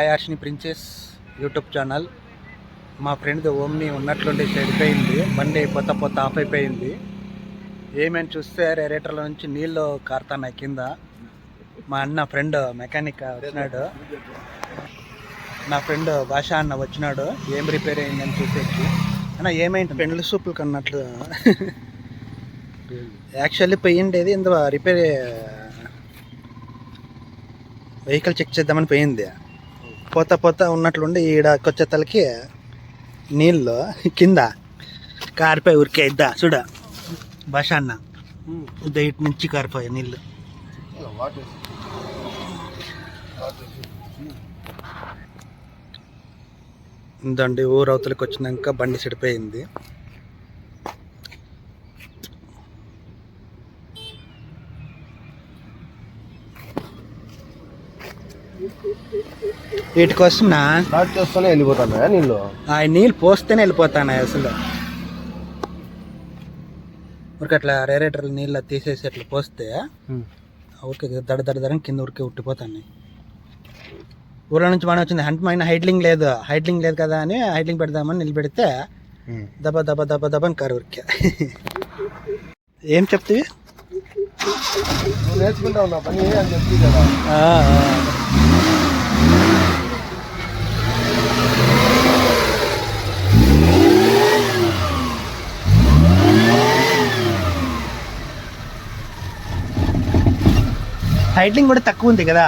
Hi Arshini princess YouTube channel. మా friend Omni ఉన్నట్లుండి చెడిపోయింది. బండి పొత్త పొత్త ఆఫ్ అయిపోయింది ఏమని చూస్తే రేరేటర్ల నుంచి నీళ్ళు కారుతున్నాయి కింద. మా అన్న ఫ్రెండ్ మెకానిక్ వచ్చినాడు. నా ఫ్రెండ్ భాష అన్న వచ్చినాడు. ఏం రిపేర్ అయిందని చూసేకి. అన్న ఏమైంది? పెండ్లి సూపులు కన్నట్లు. యాక్చువల్లీ పోయిండేది ఇందులో రిపేర్ వెహికల్ చెక్ చేద్దామని పోయింది. పోతా పోతా ఉన్నట్లుండి ఈడకొచ్చే తలకి నీళ్ళు కింద కారిపోయి ఉరికే ఇద్దా చూడ. భాష అన్న ఇటు నుంచి కారిపోయి నీళ్ళు. ఇందండి ఊరవతలకి వచ్చినాక బండి చెడిపోయింది. వీటి కోసం నా స్టార్ట్ చేస్తూనే వెళ్ళిపోతాను నీళ్ళు? ఆ నీళ్ళు పోస్తేనే వెళ్ళిపోతాను అసలు? ఊరికి అట్లా రేరేటర్లు నీళ్ళు తీసేసి అట్లా పోస్తే ఊరికి దడ దడ దడ కింద ఊరికే ఉట్టిపోతాను ఊళ్ళో నుంచి మనం వచ్చింది హంట్ మైన హైడ్లింగ్ లేదు హైడ్లింగ్ లేదు కదా అని హైడ్లింగ్ పెడదామని నిలబెడితే దబ దబ దబ దబ అని కారు ఊరికే ఏం చెప్తివి? నేర్చుకుంటా ఉన్నా పని అని చెప్పి కదా. హైటింగ్ కూడా తక్కువ ఉంది కదా.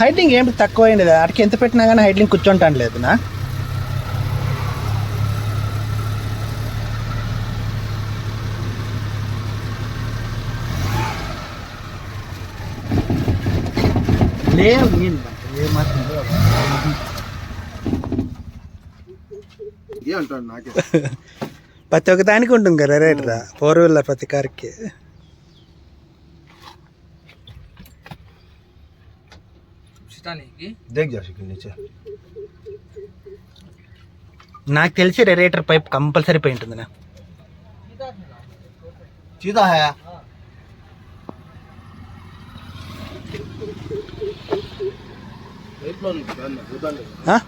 హైటింగ్ ఏం తక్కువ అయింది కదా అటుకి ఎంత పెట్టినా కానీ హైటింగ్ కూర్చుంటాను లేదు నా? లేదు నేను ఏమంటాడు ప్రతి ఒక్క దానికి ఉంటుంది కదా రేట్ రా? ఫోర్ వీలర్ ప్రతి కార్కి. నాకు తెలిసి రేటర్ పైప్ కంపల్సరీ పోయి ఉంటుంది నా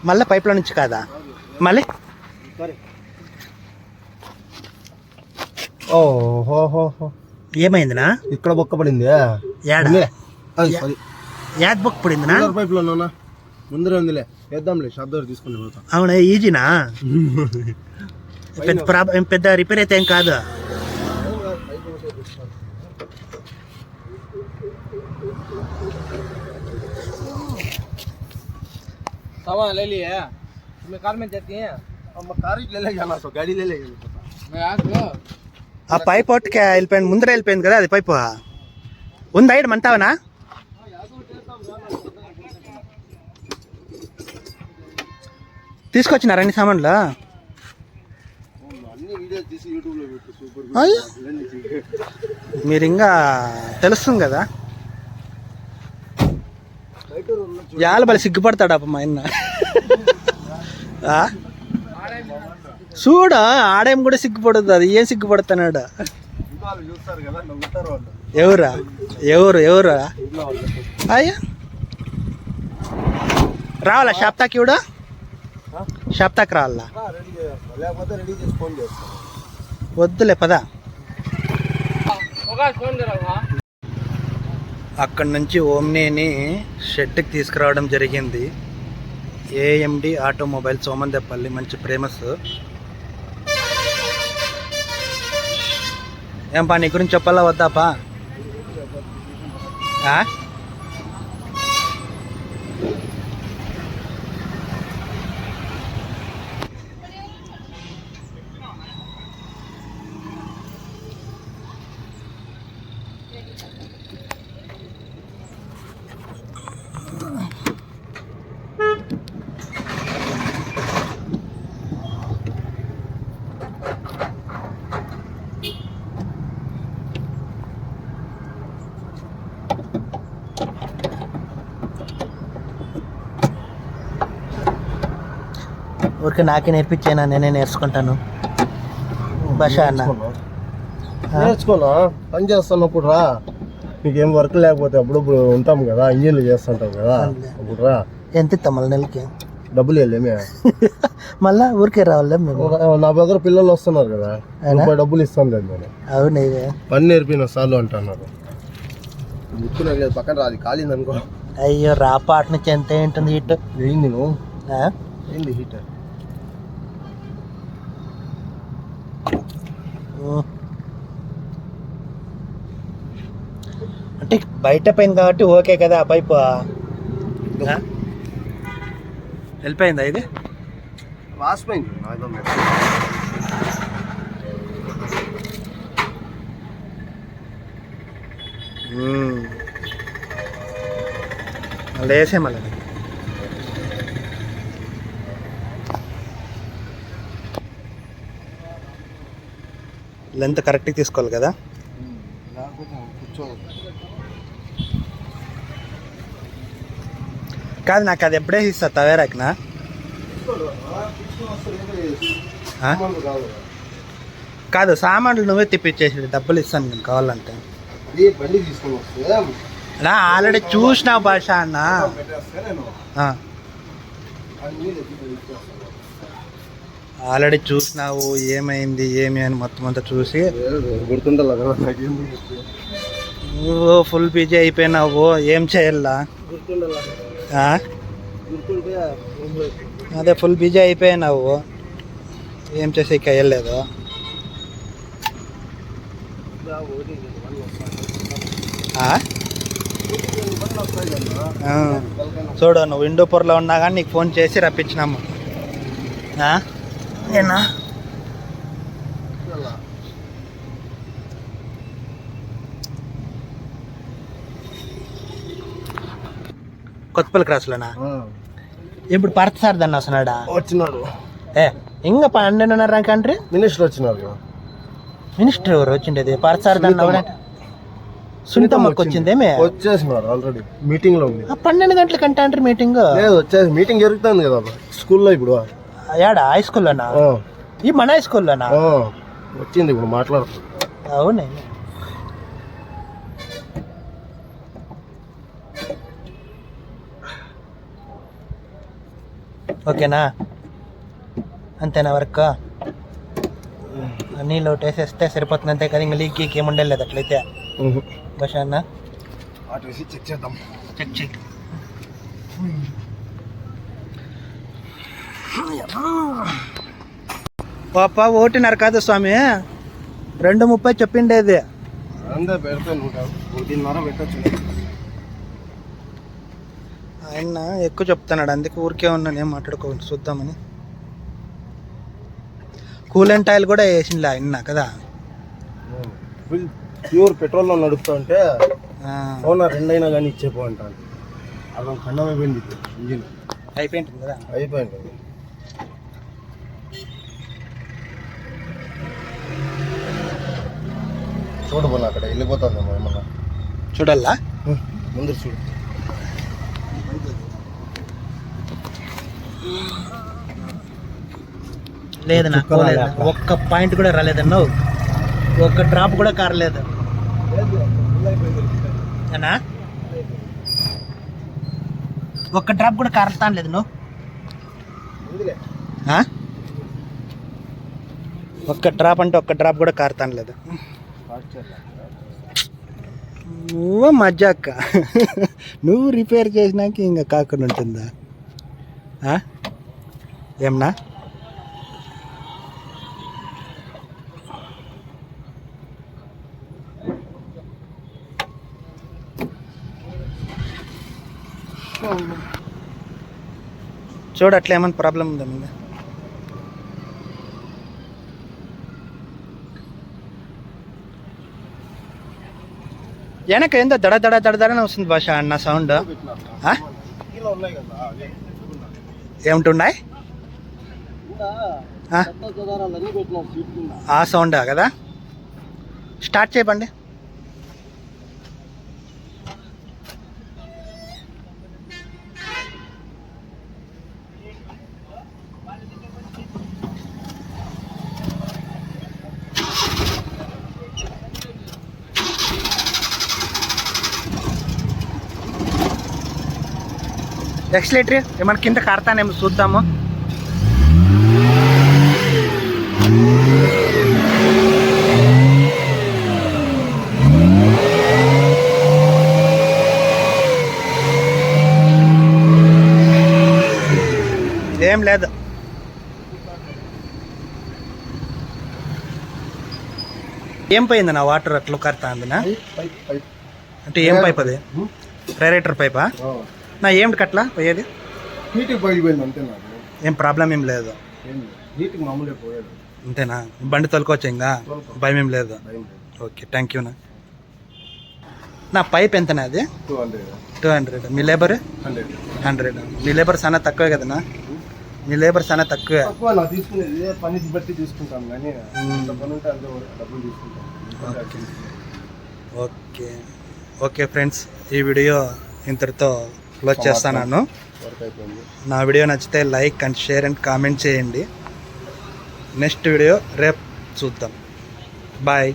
మళ్ళీ పైప్లో నుంచి కాదా? మళ్ళీ? ఓహో ఏమైందినా? ఇక్కడ బొక్క పడింది. ఏడ సారీ. యాద్ బుక్ పడిందినా? పైప్లో ఉన్నా ముందరే ఉందిలే. వేద్దాంలే షాప్ దగ్గర తీసుకుని పోతాం. అవునా ఈజీనా? పెద్ద ప్రాబ్ ఏం పెద్ద రిపేర్ అయితే ఏం కాదు. सामान ले लिए तुम्हें कार में जाती हैं అమ్మ కారు ले ले जाना तो गाड़ी ले ले मैं आ गया ఆ పైప్ ఒట్టుకే వెళ్ళిపోయింది ముందర వెళ్ళిపోయింది కదా అది పైపు ఉందా ఇక్కడ మంటావనా తీసుకొచ్చినారా అన్ని సామాన్లు అన్ని వీడియోస్ తీసి యూట్యూబ్ లో పెట్టు సూపర్ అయ్యో మీరు ఇంకా తెలుస్తుంది కదా యాల బలి సిగ్గుపడతాడు అప్ప మా ఆయన? చూడ ఆడేం కూడా సిగ్గుపడుతుంది అది. ఏం సిగ్గుపడుతున్నాడు? ఎవరా? ఎవరు ఎవరా? అయ్యా. రావాలా షాప్తాకి కూడా షాప్తాకి రావాలా? వద్దులే పదా. అక్కడి నుంచి ఓమ్నీని షెడ్కి తీసుకురావడం జరిగింది. ఏఎండి ఆటోమొబైల్ సోమందేపల్లి మంచి ఫేమస్ ఏం పా నీ గురించి చెప్పాలా వద్దాపా ఊరికే నాకే నేర్పించేనా? నేనే నేర్చుకుంటాను. భాష అన్న. నేర్చుకోనా పని చేస్తున్నప్పుడు రా. నీకేం వర్క్ లేకపోతే అప్పుడప్పుడు ఉంటాం కదా. ఇంజన్లు చేస్తుంటాం కదా. అప్పుడు రా. ఎంత ఇస్తాం మళ్ళీ నెలకి? డబ్బులు వెళ్ళేమే మళ్ళా ఊరికే రావాలే మేము? నా దగ్గర పిల్లలు వస్తున్నారు కదా. రూపాయి డబ్బులు ఇస్తాను లేదు నేను. అవును పని నేర్పిన సార్లు అంటున్నారు. ముక్కున లేదు. పక్కన రాదు. కాలింది అనుకో. అయ్యో రాపాట నుంచి ఎంత ఏంటుంది ఇటు ఏంది నువ్వు? ఏంది హీటర్ అంటే బయట పైన కాబట్టి ఓకే కదా ఆ పైపు? వెళ్ళిపోయిందా ఇది? వాసిపోయింది నాదో మళ్ళీ వేసే మళ్ళీ. లెంత్ కరెక్ట్గా తీసుకోవాలి కదా? కాదు నాకు అది ఎప్పుడే ఇస్తా తవేరాకినా కాదు సామాన్లు నువ్వే తిప్పించేసి డబ్బులు ఇస్తాను నేను కావాలంటే. నా ఆల్రెడీ చూసిన భాష అన్న పెట్టేస్తే నేను ఆ, అన్ని ఎత్తి ఇచ్చేస్తాను. ఆల్రెడీ చూసినావు ఏమైంది ఏమి అని మొత్తం అంతా చూసి నువ్వు ఫుల్ బిజీ అయిపోయినావు ఏం చేయాలా అదే ఫుల్ బిజీ అయిపోయినావు ఏం చేసి ఇక వెళ్ళలేదు. చూడు నువ్వు ఇండోపూర్లో ఉన్నా కానీ నీకు ఫోన్ చేసి రప్పించినాము. ఏనా కొత్తపల్లి క్రాస్లోనా ఇప్పుడు పర్త సార్ దాన్ని వస్తున్నాడా? వచ్చినాడు. ఏ ఇంకా పన్నెండున్నర కంట్రీ మినిస్టర్ వచ్చినాడు. మినిస్టర్ ఎవరు వచ్చిండేది? పర్త సార్ దాన్ని ఎవరంట? సునీతమ్మకి వచ్చిందేమే వచ్చేసినారు ఆల్రెడీ మీటింగ్లో ఉంది. పన్నెండు గంటల కంటే అంటారు మీటింగ్? లేదు వచ్చేసి మీటింగ్ జరుగుతుంది కదా. స్కూల్లో ఇప్పుడు. యాడా? హై స్కూల్లోనా ఈ మన హై స్కూల్లోనా వచ్చింది ఇప్పుడు మాట్లాడుతుంది అవునే. ఓకేనా? అంతేనా వర్క్? నీళ్ళు వేసేస్తే సరిపోతుంది అంతే కదా ఇంకా లీక్ గీక్ ఏమి ఉండలేదు అట్లయితే. బష అన్న? చెక్ చేద్దాం. చెక్ చెక్ పాప ఒకటిన్నర కాదు స్వామి. రెండు ముప్పై చెప్పిండేది ఆయన ఎక్కువ చెప్తున్నాడు. అందుకే ఊరికే ఉన్నాను ఏం మాట్లాడుకోవాలి చూద్దామని. కూలెంట్ ఆయిల్ కూడా వేసిందిలే ఆయన కదా. ఫుల్ ప్యూర్ పెట్రోల్లో నడుపుతా ఉంటే అవునా రెండైనా కానీ ఇచ్చేపో అంటాను అర్థం ఖండం అయిపోయింది ఇంజిన్. అయిపోయింది కదా. అయిపోయింది. చూడు అక్కడ? వెళ్ళిపోతుందేమో ఏమన్నా? చూడాలా? ముందు చూడు. లేదన్నా. ఒక్క పాయింట్ కూడా రాలేదన్నా ఒక్క డ్రాప్ కూడా కారలేదు. అన్నా? ఒక్క డ్రాప్ కూడా కారుతాను లేదు నువ్వు? ఒక్క డ్రాప్ అంటే ఒక్క డ్రాప్ కూడా కారుతాను లేదు నువ్వు మజ్జాక్క. నువ్వు రిపేర్ చేసినాక ఇంకా కాకుండా ఉంటుందా? ఆ? ఏమన్నా? చూడు అట్లా ఏమైనా ప్రాబ్లం ఉందా మీద? వెనక ఏందో దడ దడ దడదడనే వస్తుంది భాష అన్న సౌండ్. ఏముంటున్నాయి? ఆ? ఆ సౌండా కదా? స్టార్ట్ చేయబండి. ఎక్స్లేటరీ ఏమైనా కింద కారుతానేమో చూద్దాము. ఏం లేదు. ఏం పోయింది నా వాటర్ అట్లా కడతా అందినా అంటే ఏం పైప్ అది? రేరేటర్ పైపా? నా ఏమిటి కట్లా పోయేది? నీటికి పగిలిపోయింది అంతే నాకు ఏం ప్రాబ్లం ఏం లేదు. నీటికి మామూలుగా పోయేది. అంతేనా? బండి తోలుకోవచ్చు ఇంకా భయం ఏం లేదు. ఓకే థ్యాంక్ యూ నా. నా పైప్ ఎంతనా అది? టూ హండ్రెడ్ టూ హండ్రెడ్ మీ లేబర్ హండ్రెడ్ హండ్రెడ్ మీ లేబర్ చాలా తక్కువే కదనా? మీ లేబర్ చాలా తక్కువే. తక్కువ నా తీసుకునేది. పని బట్టి తీసుకుంటాం కానీ అంత పని ఉంటే అంత డబ్బులు తీసుకుంటాం. ఓకే. ఓకే. ఓకే ఫ్రెండ్స్ ఈ వీడియో ఇంతటితో అప్లోడ్ చేస్తాను. నా వీడియో నచ్చితే like and share and comment చేయండి. నెక్స్ట్ వీడియో రేపు చూద్దాం. బాయ్.